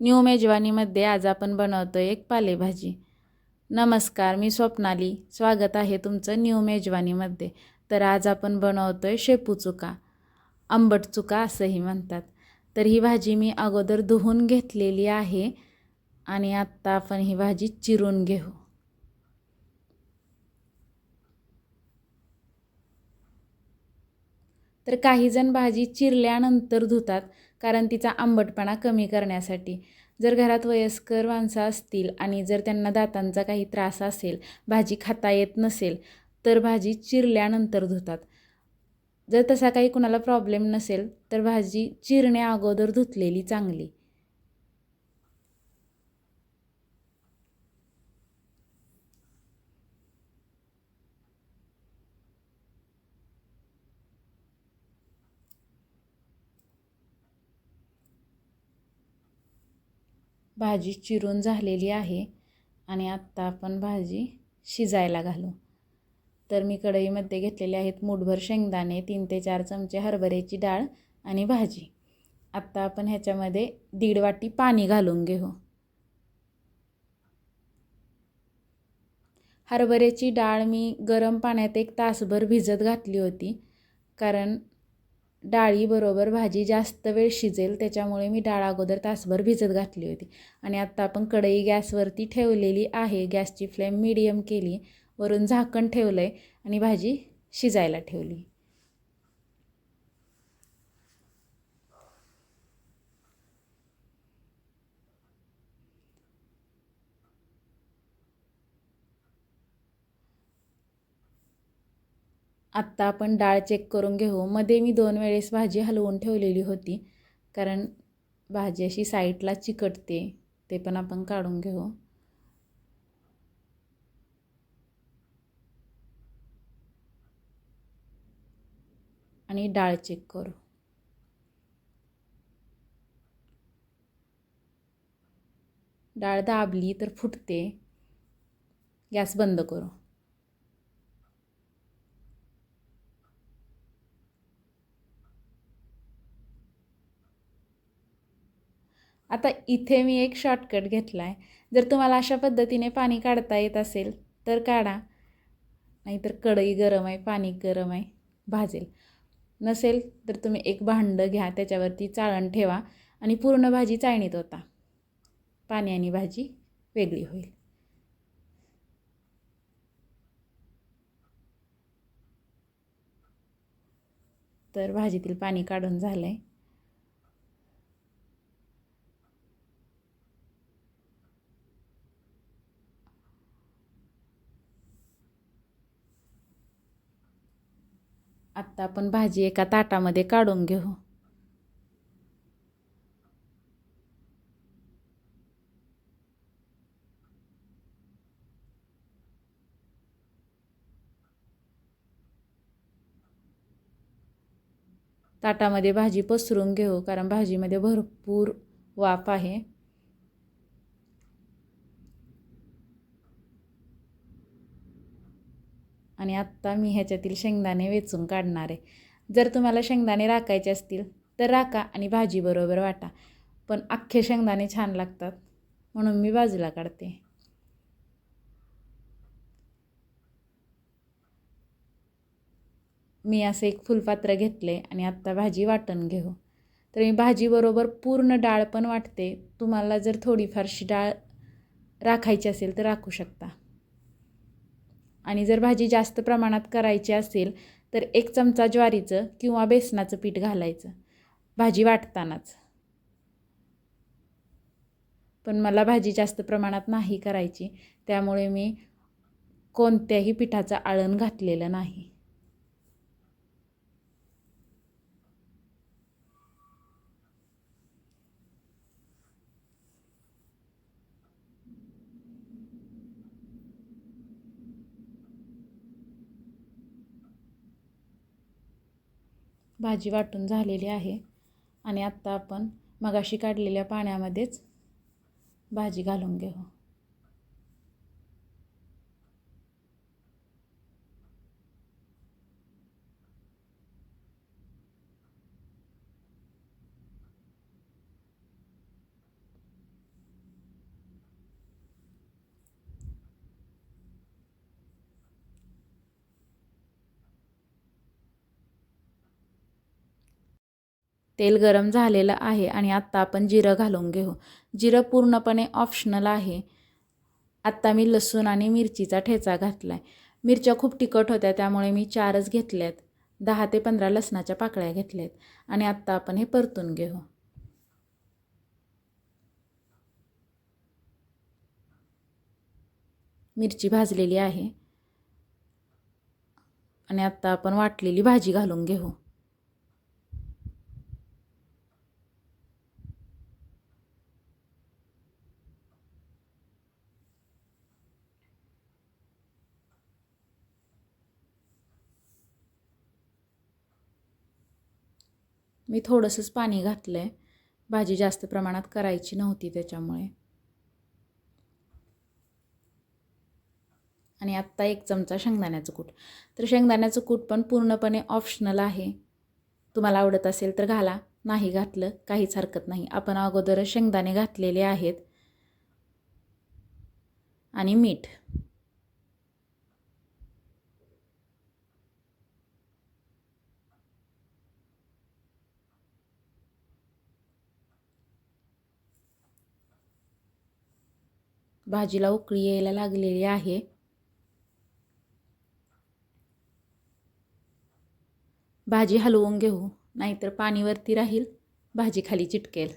New मेजवानीमध्ये आज आपण बनवतो एक पालेभाजी. नमस्कार मी स्वप्नाली. स्वागत आहे तुमचं न्यू मेजवानीमध्ये. तर आज आपण बनवतो आहे शेपू चुका. आंबट चुका असंही म्हणतात. तर ही भाजी मी अगोदर धुवून घेतलेली आहे आणि आत्ता आपण ही भाजी चिरून घेऊ. तर काहीजण भाजी चिरल्यानंतर धुतात कारण तिचा आंबटपणा कमी करण्यासाठी. जर घरात वयस्कर माणसं असतील आणि जर त्यांना दातांचा काही त्रास असेल भाजी खाता येत नसेल तर भाजी चिरल्यानंतर धुतात. जर तसा काही कुणाला प्रॉब्लेम नसेल तर भाजी चिरण्या अगोदर धुतलेली चांगली. भाजी चिरून झालेली आहे आणि आत्ता आपण भाजी शिजायला घालू. तर मी कढईमध्ये घेतलेले आहेत मूठभर शेंगदाणे तीन ते चार चमचे हरभऱ्याची डाळ आणि भाजी. आत्ता आपण ह्याच्यामध्ये दीड वाटी पाणी घालून घेऊ. हरभऱ्याची डाळ मी गरम पाण्यात एक तासभर भिजत घातली होती कारण डाळीबरोबर भाजी जास्त वेळ शिजेल त्याच्यामुळे मी डाळ अगोदर तासभर भिजत घातली होती. आणि आत्ता आपण कढई गॅसवरती ठेवलेली आहे. गॅसची फ्लेम मिडियम केली. वरून झाकण ठेवलं आहे आणि भाजी शिजायला ठेवली. आत्ता आपण डाळ चेक करून घेऊ. मध्ये मी दोन वेळेस भाजी हलवून ठेवलेली होती. कारण भाजी अशी साईडला चिकटते ते पण आपण काढून घेऊ. आणि डाळ चेक करू. डाळ दाबली तर फुटते. गॅस बंद करू. आता इथे मी एक शॉर्टकट घेतला आहे जर तुम्हाला अशा पद्धतीने पाणी काढता येत असेल तर काढा. नाहीतर कढई गरम आहे पाणी गरम आहे भाजेल. नसेल तर तुम्ही एक भांडं घ्या त्याच्यावरती चाळण ठेवा आणि पूर्ण भाजी चाळणीत होता पाणी आणि भाजी वेगळी होईल. तर भाजीतील पाणी काढून झालं आहे आत्ता आपण भाजी एका ताटामध्ये काढून घेऊ. ताटामध्ये भाजी पसरून घेऊ कारण भाजीमध्ये भरपूर वाफ आहे. आणि आत्ता मी ह्याच्यातील शेंगदाणे वेचून काढणार आहे. जर तुम्हाला शेंगदाणे राखायचे असतील तर राखा आणि भाजीबरोबर वाटा. पण अख्खे शेंगदाणे छान लागतात म्हणून मी बाजूला काढते. मी असं एक फुलपात्र घेतले आणि आत्ता भाजी वाटण घेऊ. तर मी भाजीबरोबर पूर्ण डाळ पण वाटते. तुम्हाला जर थोडीफारशी डाळ राखायची असेल तर राखू शकता. आणि जर भाजी जास्त प्रमाणात करायची असेल तर एक चमचा ज्वारीचं किंवा बेसनाचं पीठ घालायचं. भाजी वाटतानाच. पण मला भाजी जास्त प्रमाणात नाही करायची त्यामुळे मी कोणत्याही पिठाचं आळण घातलेलं नाही. भाजी वाटून झालेली आहे. आणि आत्ता आपण मगाशी काढलेल्या पाण्यामध्येच भाजी घालून घेऊ. तेल गरम झालेलं आहे आणि आत्ता आपण जिरं घालून घेऊ. जिरं पूर्णपणे ऑप्शनल आहे. आत्ता मी लसूण आणि मिरचीचा ठेचा घातला आहे मिरच्या खूप तिखट होत्या त्यामुळे मी चारच घेतल्यात. दहा ते पंधरा लसणाच्या पाकळ्या घेतल्यात. आणि आत्ता आपण हे परतून घेऊ. मिरची भाजलेली आहे. आणि आत्ता आपण वाटलेली भाजी घालून घेऊ. मी थोडंसंच पाणी घातलं आहे भाजी जास्त प्रमाणात करायची नव्हती त्याच्यामुळे. आणि आत्ता एक चमचा शेंगदाण्याचं कूट. तर शेंगदाण्याचं कूट पण पूर्णपणे ऑप्शनल आहे. तुम्हाला आवडत असेल तर घाला. नाही घातलं काहीच हरकत नाही. आपण अगोदरच शेंगदाणे घातलेले आहेत. आणि मीठ. भाजीला उकळी यायला लागलेली आहे. भाजी हलवून घेऊ नाहीतर पाणीवरती राहील. भाजी खाली चिटकेल.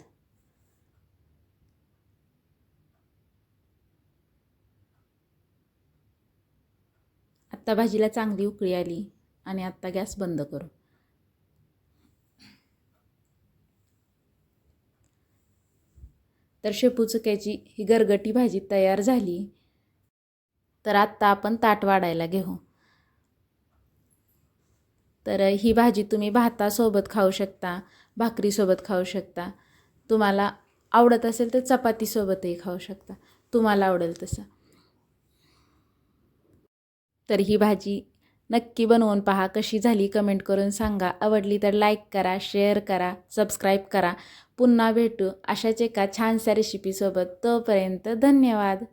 आत्ता भाजीला चांगली उकळी आली आणि आत्ता गॅस बंद करू. तर शेपू चुक्याची ही गरगटी भाजी तयार झाली. तर आत्ता आपण ताट वाढायला घेऊ. तर ही भाजी तुम्ही भातासोबत खाऊ शकता भाकरीसोबत खाऊ शकता. तुम्हाला आवडत असेल तर चपातीसोबतही खाऊ शकता. तुम्हाला आवडेल तसं. तर ही भाजी नक्की बनवून पहा कशी झाली कमेंट करून सांगा. आवडली तर लाईक करा शेअर करा सबस्क्राईब करा. पुन्हा भेटू अशाच एका छानशा रेसिपीसोबत तोपर्यंत धन्यवाद.